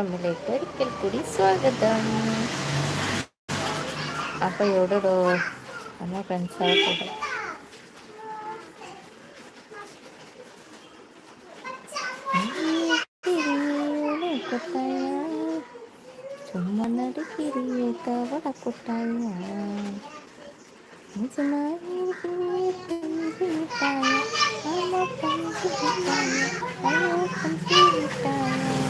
എഫമ്മിലേക്ക് ഒരിക്കൽ കൂടി സ്വാഗതം. അപ്പൊ എവിടെടോ? എന്ന ഫ്രണ്ട്സൊക്കെ കൂടെ. ചുമ്മാ നടുക്കിരിയെ കവടക്കുട്ടായ നിജമായി മിഠായ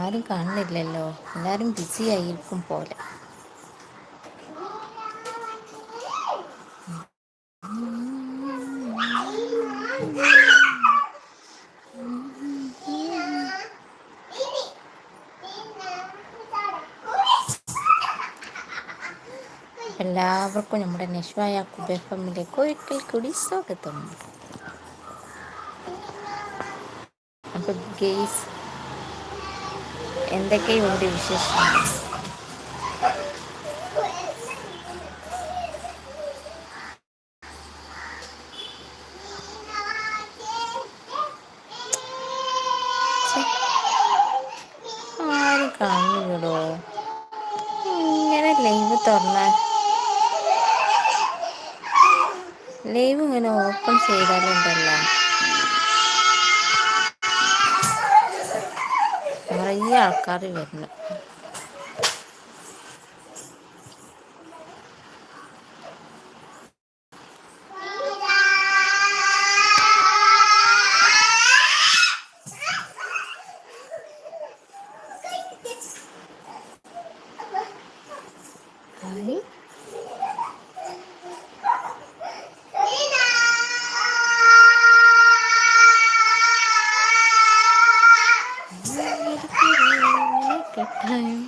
ആരും കാണുന്നില്ലല്ലോ. എല്ലാവരും ബിസി ആയിരിക്കും പോലെ. എല്ലാവർക്കും നമ്മുടെ നെഷ്വായ കുബെഫമിലേക്ക് ഒരിക്കൽ കൂടി സ്വാഗതം. അപ്പൊ ഗെയ്സ് എന്തൊക്കെയുണ്ട് വിശേഷം നിറയെ ആൾക്കാർ വരുന്നു. കെട്ടായും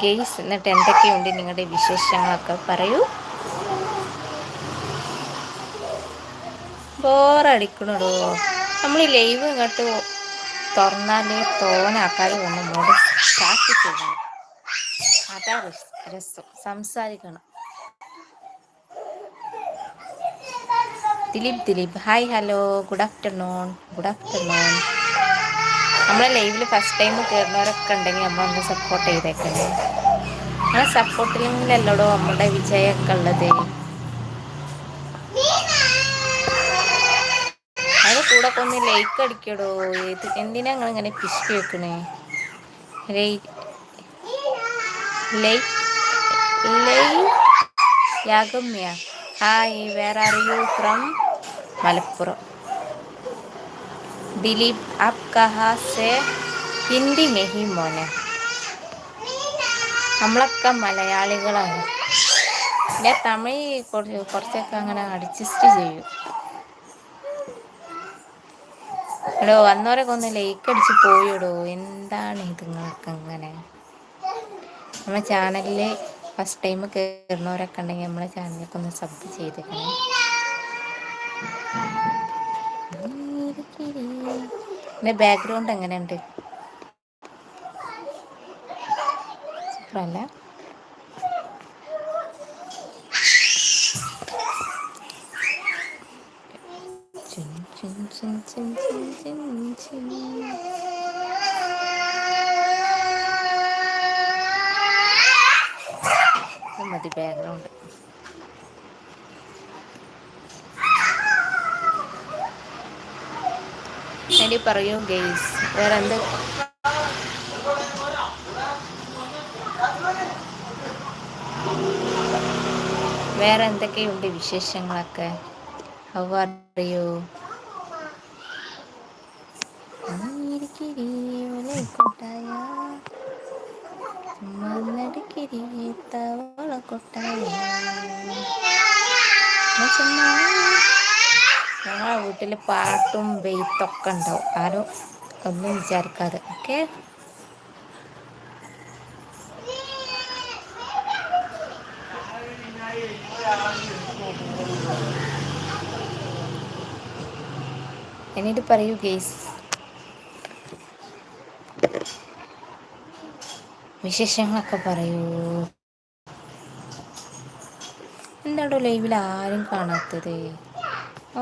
ഗെയ്സ് എന്നിട്ട് എന്തൊക്കെയുണ്ട് നിങ്ങളുടെ വിശേഷങ്ങളൊക്കെ പറയൂ. ബോറടിക്കണോ നമ്മൾ ലൈവ് ഇങ്ങോട്ട് തുറന്നാൽ തോനാക്കാതെ ആൾക്കാർ മൂടി സ്റ്റാർട്ട് ചെയ്യണം. അതാ രസം സംസാരിക്കണം. Dileep Dileep. Hi hello good afternoon good afternoon നമ്മളെ ലൈവിൽ ഫസ്റ്റ് ടൈം കയറുന്നവരൊക്കെ ഉണ്ടെങ്കിൽ നമ്മളൊന്ന് സപ്പോർട്ട് ചെയ്തേക്കണേ. നമ്മളെ സപ്പോർട്ടിലെങ്കിലല്ലോടോ നമ്മുടെ വിജയമൊക്കെ ഉള്ളത് അത് കൂടെ ഒന്ന് ലൈക്ക് അടിക്കടോ. ഏത് എന്തിനാ നിങ്ങൾ ഇങ്ങനെ പിശുക്കി വെക്കണേ യാഗമ്യ. Hi where are from Malappuram. Dileep app കഹാ ഹിന്ദി മെഹി മോനെ. നമ്മളൊക്കെ മലയാളികളാണ്. ഞാൻ തമിഴ് കുറച്ചൊക്കെ അങ്ങനെ അഡ്ജസ്റ്റ് ചെയ്യും. എടോ വന്നവരൊക്കെ ഒന്ന് ലൈക്ക് അടിച്ച് പോയിടോ. എന്താണ് ഇതുങ്ങളൊക്കെ അങ്ങനെ നമ്മുടെ ചാനലിൽ ഫസ്റ്റ് ടൈം കയറുന്നവരൊക്കെ ഉണ്ടെങ്കിൽ നമ്മളെ ചാനലൊക്കെ ഒന്ന് സബ് പിന്നെ ബാക്ക്ഗ്രൗണ്ട് എങ്ങനെയുണ്ട്? സൂപ്പറല്ല മതി ബാക്ക്ഗ്രൗണ്ട്. എനി പറയൂ ഗെയ്സ്. വേറെ എന്ത് വേറെ എന്തൊക്കെയുണ്ട് വിശേഷങ്ങളൊക്കെ? ഹൗ ആർ യു കൊട്ടായ. ചുമ്മാ തവള കൊട്ടായ. ഞങ്ങളെ വീട്ടിൽ പാട്ടും വെയ്ത്തൊക്കെ ഉണ്ടാവും. ആരും ഒന്നും വിചാരിക്കാതെ. ഓക്കെ? എന്നിട്ട് പറയൂ ഗെയ്സ്. വിശേഷങ്ങളൊക്കെ പറയൂ എന്താടോ ലൈവിൽ ആരും കാണാത്തത്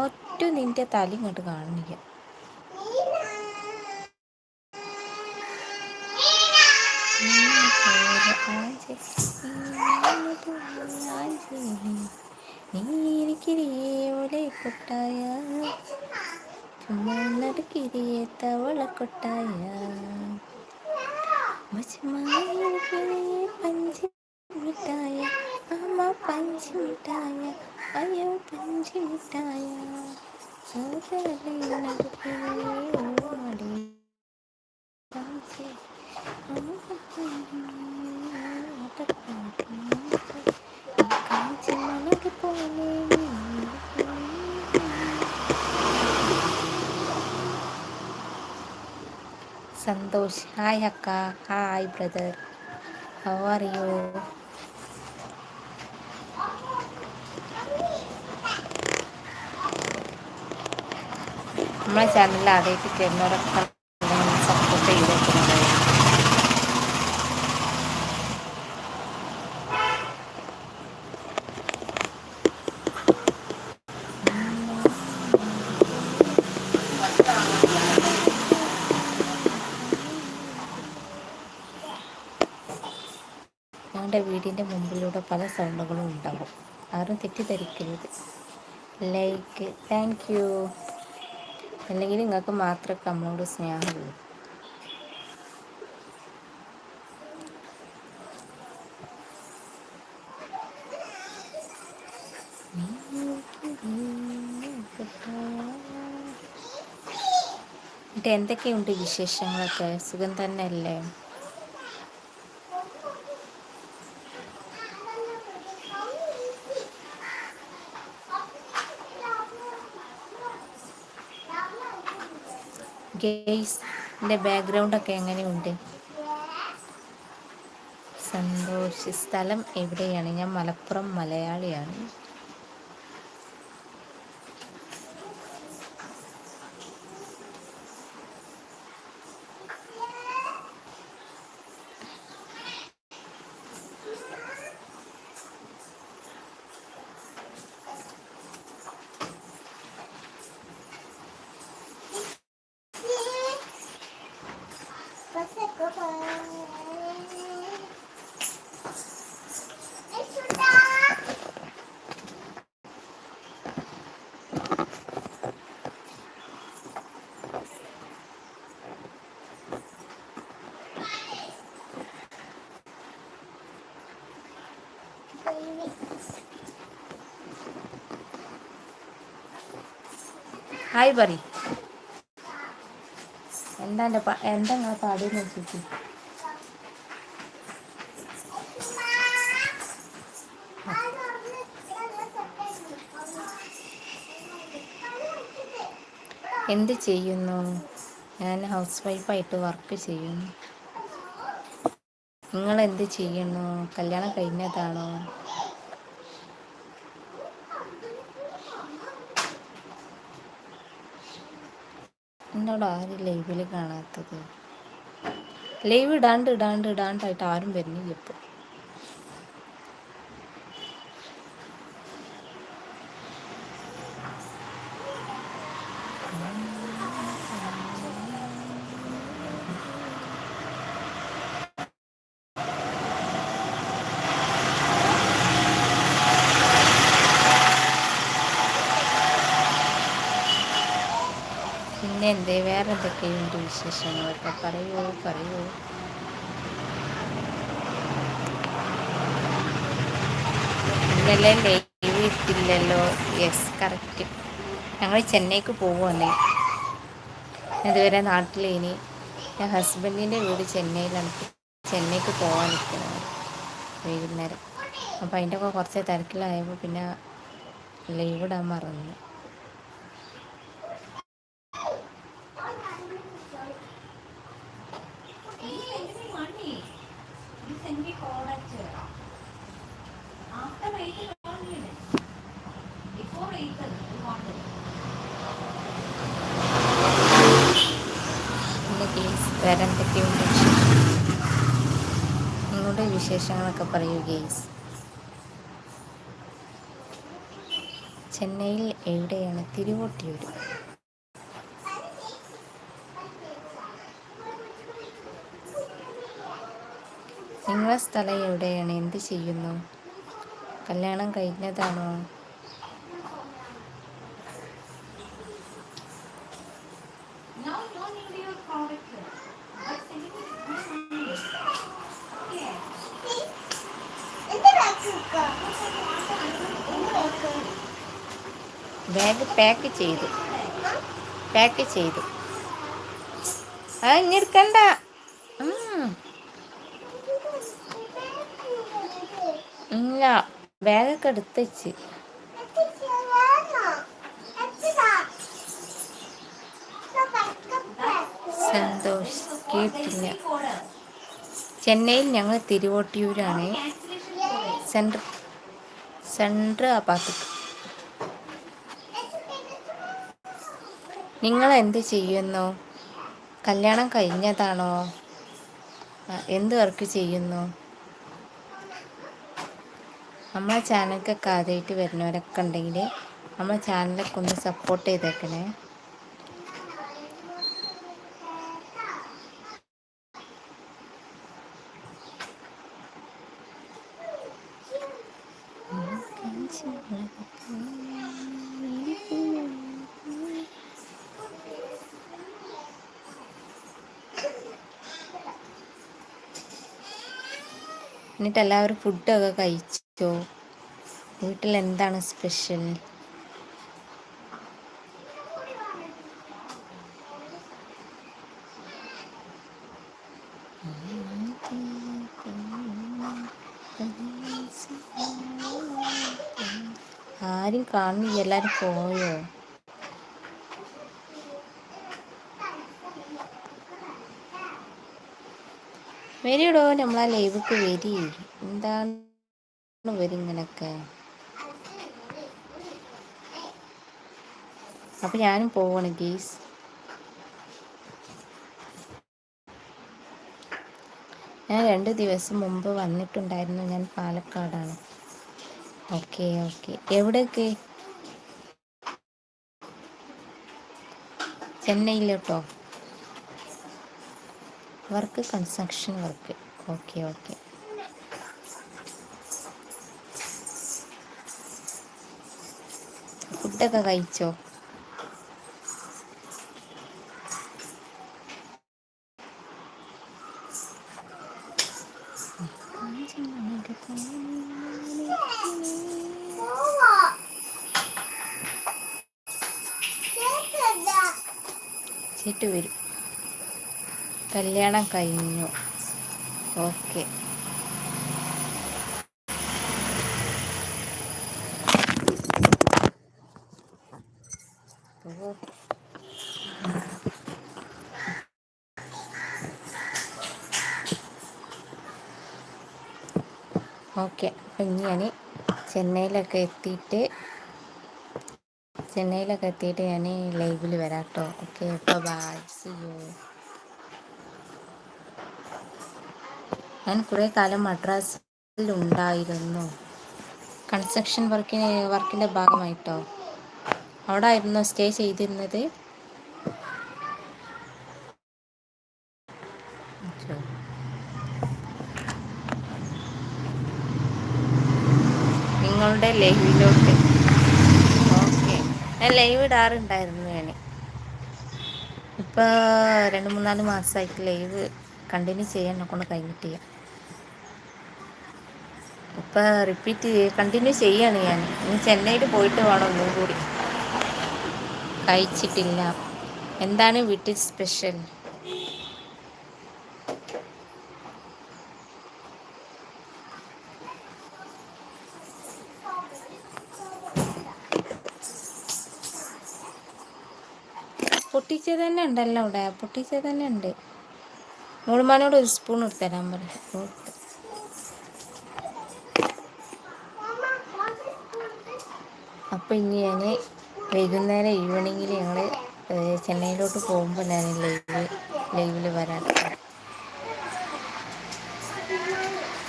ഒറ്റ നിന്റെ തല ഇങ്ങോട്ട് കാണുന്നില്ല നീരിക്കിരിയോലെ കൊട്ടായ ചുമ്മാ നടുക്കിരിയെ 마지막으로 반지물다야 아마 반지물다야 아유 반지물다야 선생님 나도 오마리 반지 아무 반지 어떻게 സന്തോഷ് ഹായ് അക്ക hi brother how are you നമ്മളെ ചാനലിൽ ആദ്യമായിട്ട് കയറുന്നവരൊക്കെ പല സൗണ്ടുകളും ഉണ്ടാവും. ആരും തെറ്റിദ്ധരിക്കരുത്. ലൈക്ക് താങ്ക് യു അല്ലെങ്കിൽ നിങ്ങൾക്ക് മാത്രമേ നമ്മളോട് സ്നേഹമുള്ളൂ. എന്തൊക്കെയുണ്ട് വിശേഷങ്ങളൊക്കെ? സുഖം തന്നെയല്ലേ? ഗെയ്സ് എന്റെ ബാക്ക്ഗ്രൗണ്ടൊക്കെ എങ്ങനെയുണ്ട്? സന്തോഷ സ്ഥലം എവിടെയാണ്? ഞാൻ മലപ്പുറം മലയാളിയാണ്. ഹായ് പറ എന്താ എന്റെ എന്താ നിങ്ങളെ പാടി നോക്കിയിട്ട് എന്ത് ചെയ്യുന്നു? ഞാൻ ഹൗസ് വൈഫായിട്ട് വർക്ക് ചെയ്യുന്നു. നിങ്ങൾ എന്ത് ചെയ്യുന്നു? കല്യാണം കഴിഞ്ഞതാണോ? എന്നോട് ആരും ലൈവിൽ കാണാത്തത്. ലൈവ് ഇടാണ്ട് ഇടാണ്ട് ഇടാണ്ടായിട്ട് ആരും വരുന്നില്ല ഇപ്പോൾ പിന്നെ എന്തേ വേറെ എന്തൊക്കെയുണ്ട് വിശേഷങ്ങളൊക്കെ? പറയൂ പറയൂ. ഇന്നലെ ലൈവ് ഇട്ടില്ലല്ലോ. യെസ് കറക്റ്റ് ഞങ്ങൾ ചെന്നൈക്ക് പോവുകയാണ് ഇതുവരെ നാട്ടിലേനി ഞാൻ ഹസ്ബൻഡിന്റെ വീട് ചെന്നൈയിലാണ്. ചെന്നൈക്ക് പോകാൻ നിൽക്കുന്നത് വൈകുന്നേരം. അപ്പോൾ അതിന്റെ ഒക്കെ കുറച്ച് തിരക്കിലായപ്പോൾ പിന്നെ ലീവ് ഇടാൻ മറന്നു. വേറെ എന്തൊക്കെയുണ്ട് നിങ്ങളുടെ വിശേഷങ്ങളൊക്കെ പറയൂ ഗെയ്സ് ചെന്നൈയിൽ എവിടെയാണ് തിരുവോട്ടിയൂർ നിങ്ങളെ സ്ഥലം എവിടെയാണ്? എന്ത് ചെയ്യുന്നു? കല്യാണം കഴിഞ്ഞതാണോ? ബാഗ് പാക്ക് ചെയ്തു. പാക്ക് ചെയ്തു. ആ ഇനി എടുക്കണ്ട. ഇല്ല ബാഗൊക്കെ എടുത്ത് വെച്ച്. സന്തോഷ് ചെന്നൈയിൽ ഞങ്ങൾ തിരുവോട്ടിയൂരാണ്. സെൻട്ര സെൻട്ര ആ ഭാഗത്ത് നിങ്ങൾ എന്ത് ചെയ്യുന്നു? കല്യാണം കഴിഞ്ഞതാണോ? എന്ത് വർക്ക് ചെയ്യുന്നു? നമ്മളെ ചാനലൊക്കെ ആദ്യമായിട്ട് വരുന്നവരൊക്കെ ഉണ്ടെങ്കിൽ നമ്മളെ ചാനലൊക്കെ ഒന്ന് സപ്പോർട്ട് ചെയ്തേക്കണേ. എന്നിട്ട് എല്ലാവരും ഫുഡൊക്കെ കഴിച്ചോ. വീട്ടിൽ എന്താണ് സ്പെഷ്യൽ? ആരും കാണുന്നില്ല. എല്ലാരും പോയോ? വരിടോ. നമ്മളാ ലൈവ്ക്ക് വരി. എന്താണ് വരിങ്ങനൊക്കെ അപ്പൊ ഞാനും പോവാണ് ഗീസ് ഞാൻ രണ്ട് ദിവസം മുമ്പ് വന്നിട്ടുണ്ടായിരുന്നു ഞാൻ പാലക്കാടാണ്. Okay okay. എവിടെയൊക്കെ? ചെന്നൈയിലോട്ടോ? Work construction work. Okay okay. ഫുഡൊക്കെ കഴിച്ചോ? ചേട്ടു വരും. കല്യാണം കഴിഞ്ഞു. ഓക്കെ. ഓക്കെ. അപ്പം ഞാൻ ചെന്നൈയിലൊക്കെ എത്തിയിട്ട് ചെന്നൈയിലൊക്കെ എത്തിയിട്ട് ഞാൻ ലൈവിൽ വരാം കേട്ടോ ഓക്കെ. അപ്പോൾ ബൈ സിയോ ഞാൻ കുറേ കാലം മദ്രാസിൽ ഉണ്ടായിരുന്നു കൺസ്ട്രക്ഷൻ വർക്കിന് വർക്കിന്റെ ഭാഗമായിട്ടോ? അവിടെ ആയിരുന്നു സ്റ്റേ ചെയ്തിരുന്നത്. നിങ്ങളുടെ ലൈവിലോട്ട്. ഓക്കെ. ഞാൻ ലൈവ് ഇടാറുണ്ടായിരുന്നു ഞാൻ. ഇപ്പോൾ രണ്ട് മൂന്നാൽ മാസമായിട്ട് ലൈവ് കണ്ടിന്യൂ ചെയ്യാൻ കൊണ്ട് കഴിഞ്ഞിട്ടില്ല. ഇപ്പം റിപ്പീറ്റ് കണ്ടിന്യൂ ചെയ്യാണ് ഞാൻ. ഇനി ചെന്നൈയിൽ പോയിട്ട് വേണം ഒന്നും കൂടി കഴിച്ചിട്ടില്ല. എന്താണ് വീട്ടിൽ സ്പെഷ്യൽ? പൊട്ടിച്ചത് തന്നെ ഉണ്ടല്ലോ അവിടെ. പൊട്ടിച്ചത് തന്നെ ഉണ്ട്. മൂളുമാനോട് ഒരു സ്പൂൺ എടുത്തരാൻ പറയും അപ്പം ഇനി ഞാൻ വൈകുന്നേരം ഈവനിങ്ങിൽ ഞങ്ങൾ ചെന്നൈയിലോട്ട് പോകുമ്പോൾ ഞാൻ ലൈവ് ലൈവിൽ വരാം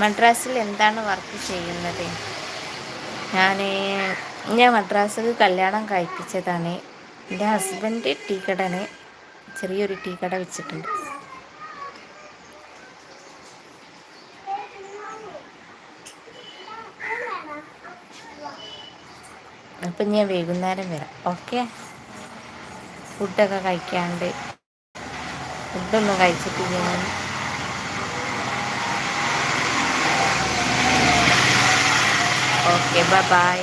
മദ്രാസിൽ എന്താണ് വർക്ക് ചെയ്യുന്നത്? ഞാൻ ഞാൻ മദ്രാസിൽ കല്യാണം കഴിപ്പിച്ചതാണ്. എന്റെ ഹസ്ബൻഡ് ടീ കടന് ചെറിയൊരു ടീ കട വെച്ചിട്ടുണ്ട്. അപ്പം ഞാൻ വൈകുന്നേരം വരാം. ഓക്കെ ഫുഡൊക്കെ കഴിക്കാണ്ട്. ഫുഡൊന്നും കഴിച്ചിട്ടില്ല ഞാൻ. Okay bye bye